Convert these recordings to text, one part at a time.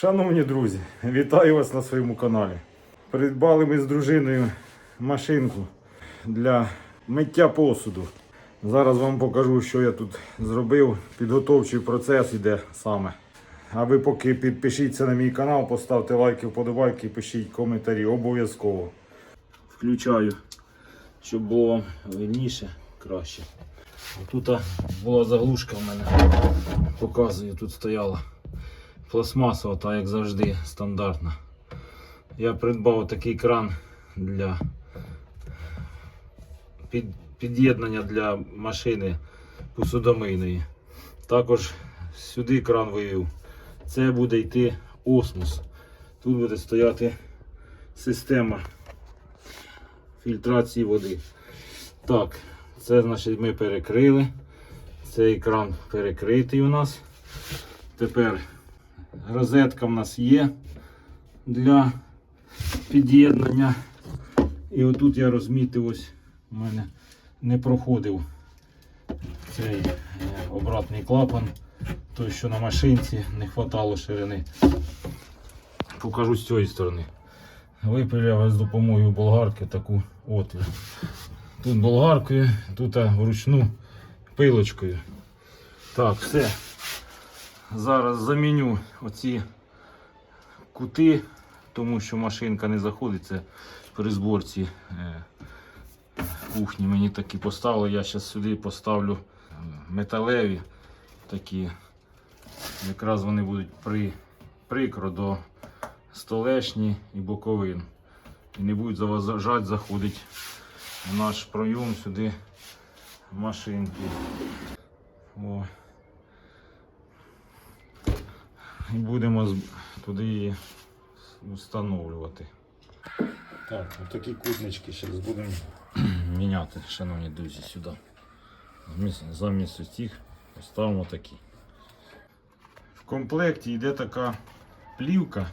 Шановні друзі, вітаю вас на своєму каналі. Придбали ми з дружиною машинку для миття посуду. Зараз вам покажу, що я тут зробив. Підготовчий процес іде саме. А ви поки підпишіться на мій канал, поставте лайки, вподобайки, пишіть коментарі обов'язково. Включаю, щоб було вам видніше, краще. Тут була заглушка в мене. Показую, тут стояла пластмасова, та як завжди, стандартна. Я придбав такий кран для під, під'єднання для машини посудомийної. Також сюди кран вивів. Це буде йти осмос. Тут буде стояти система фільтрації води. Так, це значить ми перекрили. Цей кран перекритий у нас. Тепер розетка в нас є для під'єднання. І отут я розмітив, ось у мене не проходив цей е, обратний клапан, той, що на машинці не хватало ширини. Покажу з цієї сторони. Випиляв з допомогою болгарки таку отвір. Тут болгаркою, тут вручну пилочкою. Так, все. Зараз заміню оці кути, тому що машинка не заходить. Це при зборці е, кухні мені такі поставили. Я зараз сюди поставлю е, металеві такі. Якраз вони будуть при, прикро до столешні і боковин. І не будуть заважати заходити в наш пройом сюди машинки. О. І будемо туди її встановлювати. Так, отакі кутнички зараз будемо міняти, шановні друзі, сюди. Замість- Замість цих поставимо такі. В комплекті йде така плівка.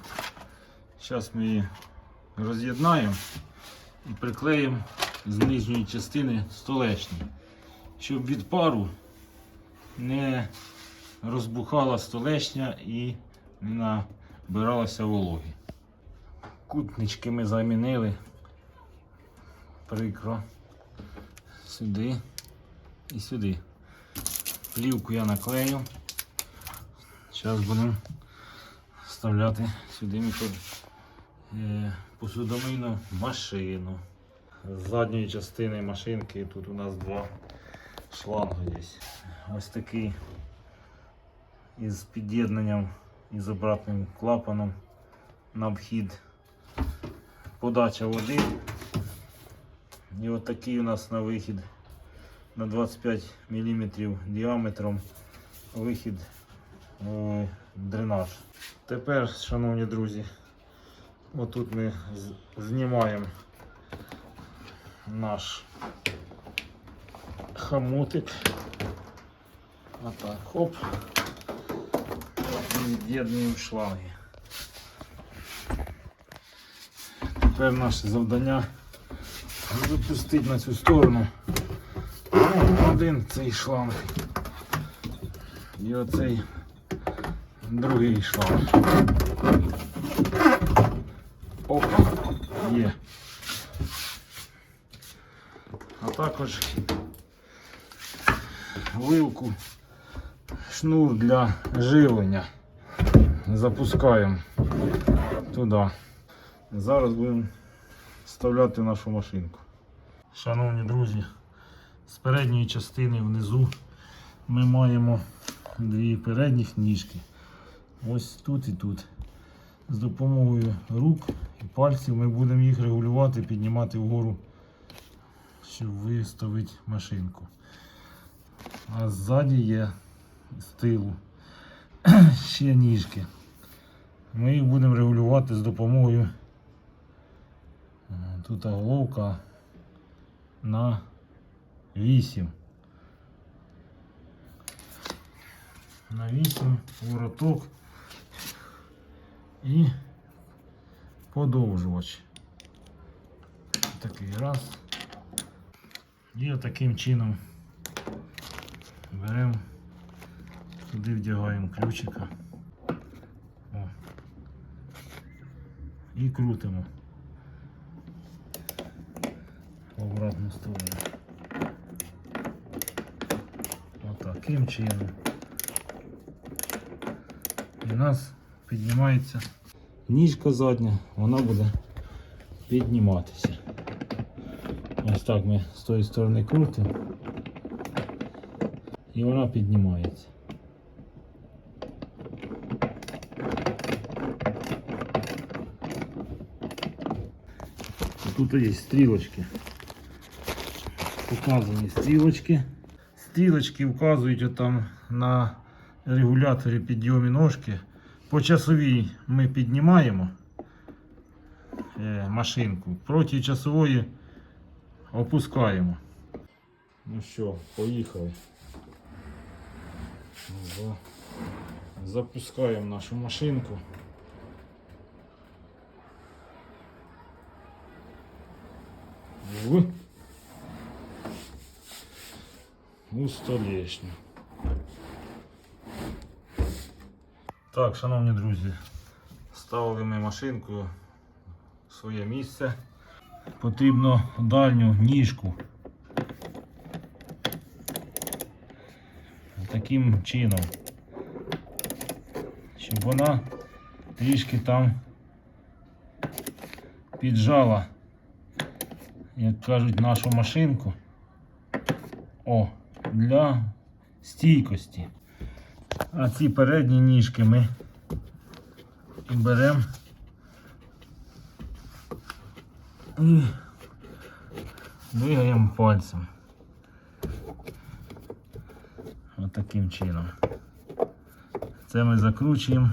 Зараз ми її роз'єднаємо і приклеїмо з нижньої частини столешні, щоб від пару не розбухала столешня і не набиралася вологи. Кутнички ми замінили. Прикро. Сюди і сюди. Плівку я наклею. Зараз будемо вставляти сюди мікро... е, посудомийну машину. З задньої частини машинки тут у нас два шланги є. Ось такий із під'єднанням і з обратним клапаном на вхід. Подача води. І от такий у нас на вихід на 25 мм діаметром вихід е, дренаж. Тепер, шановні друзі, отут ми знімаємо наш хомутик. Отак, хоп. Від'єднуємо шланги. Тепер наше завдання запустити на цю сторону один цей шланг і оцей другий шланг. Опа, є. А також вилку, шнур для живлення. Запускаємо туди. Зараз будемо вставляти нашу машинку. Шановні друзі, з передньої частини внизу ми маємо дві передніх ніжки. Ось тут і тут. З допомогою рук і пальців ми будемо їх регулювати, піднімати вгору, щоб виставити машинку. А ззаді є з тилу ще ніжки. Ми їх будемо регулювати з допомогою е, тут головка на 8. На 8 вороток і подовжувач. Такий раз. І таким чином беремо, туди вдягаємо ключика. О. і крутимо. В обратну сторону. Отаким чином. І у нас піднімається ніжка задня, вона буде підніматися. Ось так ми з тої сторони крутимо. І вона піднімається. Тут є стрілочки. Показані стрілочки. Стрілочки вказують там на регуляторі підйомі ножки. По часовій ми піднімаємо е, машинку, проти часової опускаємо. Ну що, поїхали. За- Запускаємо нашу машинку. В у столешню. Так, шановні друзі, ставили ми машинку в своє місце. Потрібно дальню ніжку. Таким чином, щоб вона трішки там піджала, як кажуть, нашу машинку. О, для стійкості. А ці передні ніжки ми і беремо і двигаємо пальцем. Отаким чином. Це ми закручуємо,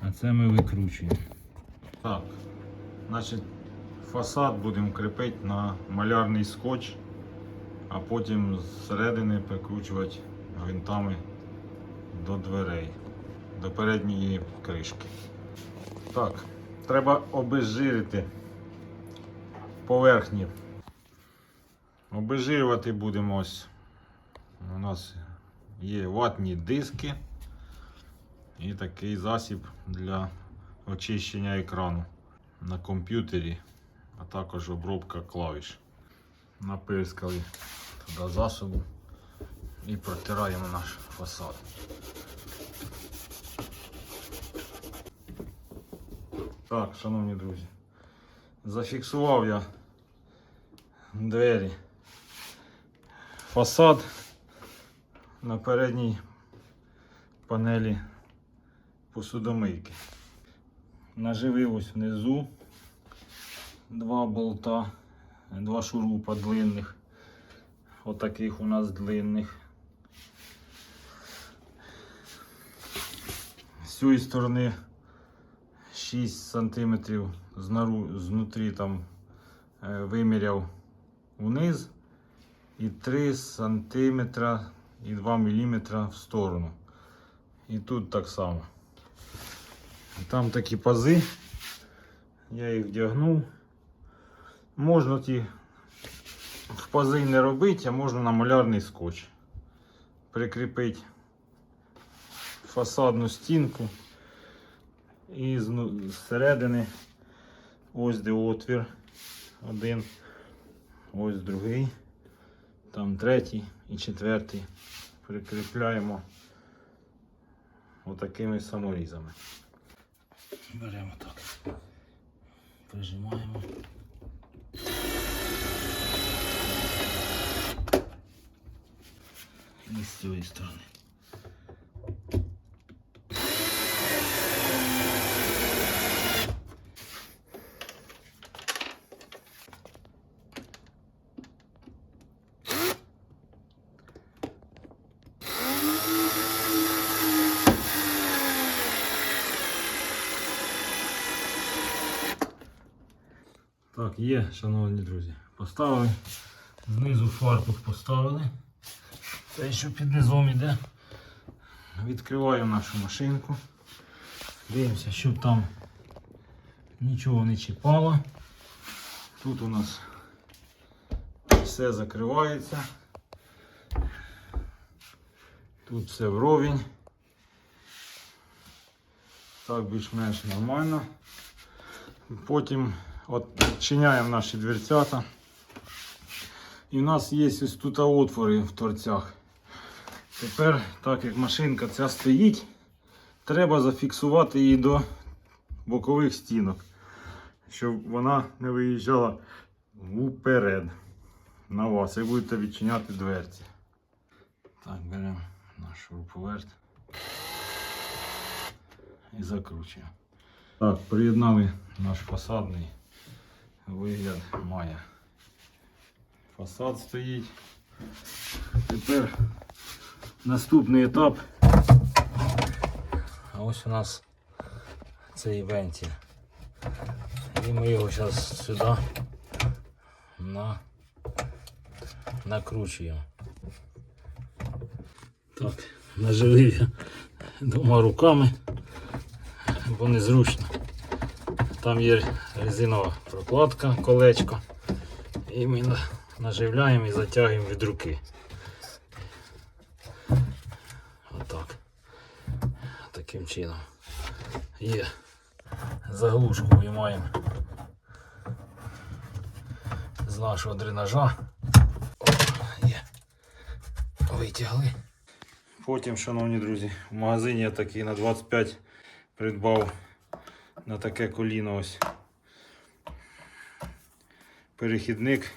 а це ми викручуємо. Так, значить фасад будемо кріпити на малярний скотч, а потім зсередини прикручувати гвинтами до дверей, до передньої кришки. Так, треба обезжирити поверхні. Обезжирювати будемо ось. У нас є ватні диски і такий засіб для очищення екрану на комп'ютері, а також обробка клавіш. Напирскали туди засобу і протираємо наш фасад. Так, шановні друзі, зафіксував я двері. Фасад на передній панелі посудомийки. Наживив ось внизу два болта, два шурупа длинних. Отаких у нас длинних. З цієї сторони 6 см знару, знутрі там е, виміряв вниз і 3 см і 2 мм в сторону. І тут так само. Там такі пази. Я їх вдягнув. Можна ті в пази не робити, а можна на малярний скотч. Прикріпити фасадну стінку. І зсередини ось де отвір. Один, ось другий, там третій і четвертий. Прикріпляємо отакими саморізами. Беремо так. Прижимаємо. І з цієї сторони. Так, є, шановні друзі. Поставили. Знизу фартух поставили. Це що під низом іде. Відкриваємо нашу машинку. Дивимося, щоб там нічого не чіпало. Тут у нас все закривається. Тут все вровень. Так, більш-менш нормально. Потім от відчиняємо наші дверцята. І в нас є ось тут отвори в торцях. Тепер, так як машинка ця стоїть, треба зафіксувати її до бокових стінок, щоб вона не виїжджала вперед на вас, як будете відчиняти дверці. Так, беремо наш шуруповерт і закручуємо. Так, приєднали наш фасадний вигляд має. Фасад стоїть. Тепер наступний етап. А ось у нас цей вентиль. І ми його зараз сюди на... накручуємо. Так, наживив я двома руками, бо незручно. Там є резинова прокладка, колечко. І ми наживляємо і затягуємо від руки. Отак. Таким чином. Є. Заглушку виймаємо з нашого дренажа. Є. Витягли. Потім, шановні друзі, в магазині я такий на 25 придбав на таке коліно ось. Перехідник.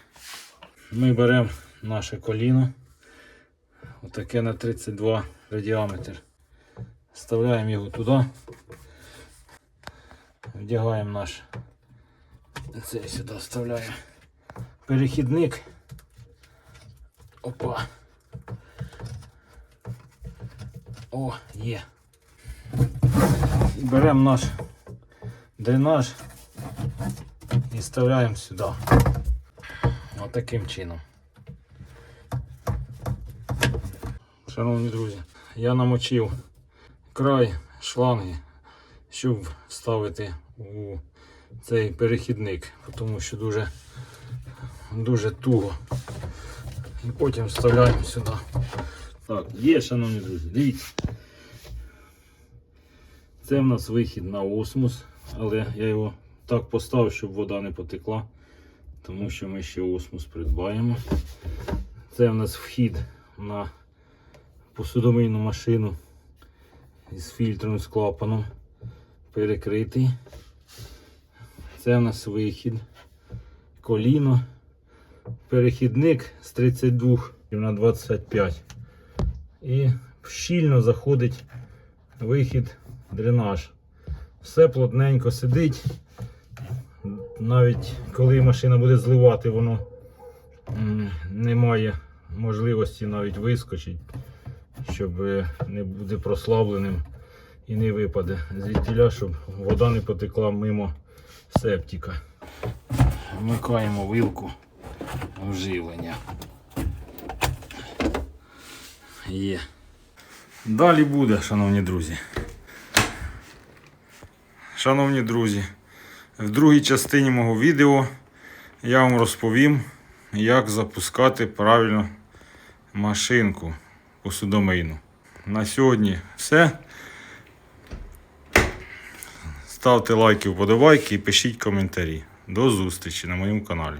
Ми беремо наше коліно. Отаке на 32 радіометр. Вставляємо його туди. Вдягаємо наш. Це сюди вставляємо. Перехідник. Опа. О, є. Беремо наш дренаж і вставляємо сюди. Отаким чином. Шановні друзі, я намочив край шланги, щоб вставити у цей перехідник, тому що дуже, дуже туго. І потім вставляємо сюди. Так, є, шановні друзі, дивіться. Це в нас вихід на осмос, але я його так поставив, щоб вода не потекла, тому що ми ще осмос придбаємо. Це в нас вхід на посудомийну машину із фільтром з клапаном перекритий. Це в нас вихід, коліно, перехідник з 32 на 25. І щільно заходить вихід, дренаж. Все плотненько сидить. Навіть коли машина буде зливати, воно м, немає можливості навіть вискочити, щоб е, не буде прослабленим і не випаде звідтіля, щоб вода не потекла мимо септика. Вмикаємо вилку вживлення. Є. Далі буде, шановні друзі. Шановні друзі, в другій частині мого відео я вам розповім, як запускати правильно машинку посудомийну. На сьогодні все. Ставте лайки, вподобайки і пишіть коментарі. До зустрічі на моєму каналі.